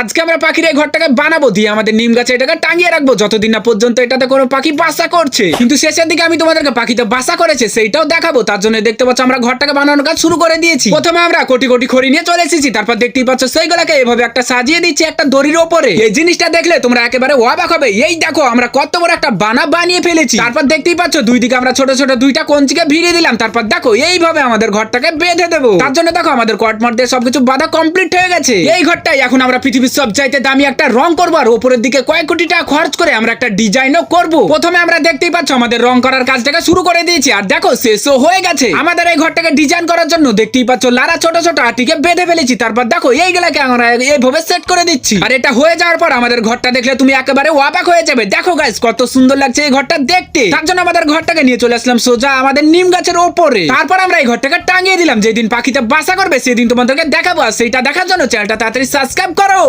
আজকে আমরা পাখির এই ঘরটাকে বানাবো, দিয়ে আমাদের নিম গাছে এটাকে টাঙিয়ে রাখব, যতদিন না পর্যন্ত এটাতে কোনো পাখি বাসা করছে। কিন্তু শেষের দিকে আমি তোমাদেরকে পাখিতে বাসা করেছে, সেইটাও দেখাবো। তার জন্য দেখতে পাচ্ছ আমরা ঘরটাকে বানানোর কাজ শুরু করে দিয়েছি। প্রথমে আমরা কোটি কোটি খড়ি নিয়ে চলে এসেছি, তারপর দেখতেই পাচ্ছ সেইগুলাকে এভাবে একটা সাজিয়ে দিচ্ছি একটা দড়ির ওপরে। এই জিনিসটা দেখলে তোমরা একেবারে অবাক হবে, এই দেখো আমরা কত বড় একটা বানা বানিয়ে ফেলেছি। তারপর দেখতেই পাচ্ছ দুই দিকে আমরা ছোট ছোট দুইটা কঞ্চিকে ভিড়িয়ে দিলাম, তারপর দেখো এইভাবে আমাদের ঘরটাকে বেঁধে দেবো। তার জন্য দেখো আমাদের কটমট দিয়ে সবকিছু বাঁধা কমপ্লিট হয়ে গেছে। এই ঘরটাই এখন আমরা সব চাইতে দামি একটা রং করব আর উপরের দিকে কয়েক কোটি টাকা খরচ করে আমরা একটা ডিজাইনও করব। প্রথমে আমরা দেখতেই পাচ্ছ আমাদের রং করার কাজটাকে শুরু করে দিয়েছি। আর দেখো, শেষও হয়ে গেছে। আমাদের এই ঘরটাকে ডিজাইন করার জন্য দেখতেই পাচ্ছ লারা ছোট ছোট আটিকে বেঁধে ফেলেছি। তারপর দেখো, এইগুলাকে আমরা এইভাবে সেট করে দিচ্ছি। আর এটা হয়ে যাওয়ার পর আমাদের ঘরটা দেখলে তুমি একেবারে অবাক হয়ে যাবে। দেখো গাইস কত সুন্দর লাগছে এই ঘরটা দেখতে। তার জন্য আমাদের ঘরটাকে নিয়ে চলে আসলাম সোজা আমাদের নিম গাছের ওপরে। তারপর আমরা এই ঘরটাকে টাঙিয়ে দিলাম। যেদিন পাখিটা বাসা করবে, সেদিন তোমাদেরকে দেখাবো। আর সেইটা দেখার জন্য চ্যানেলটা তাড়াতাড়ি সাবস্ক্রাইব করো।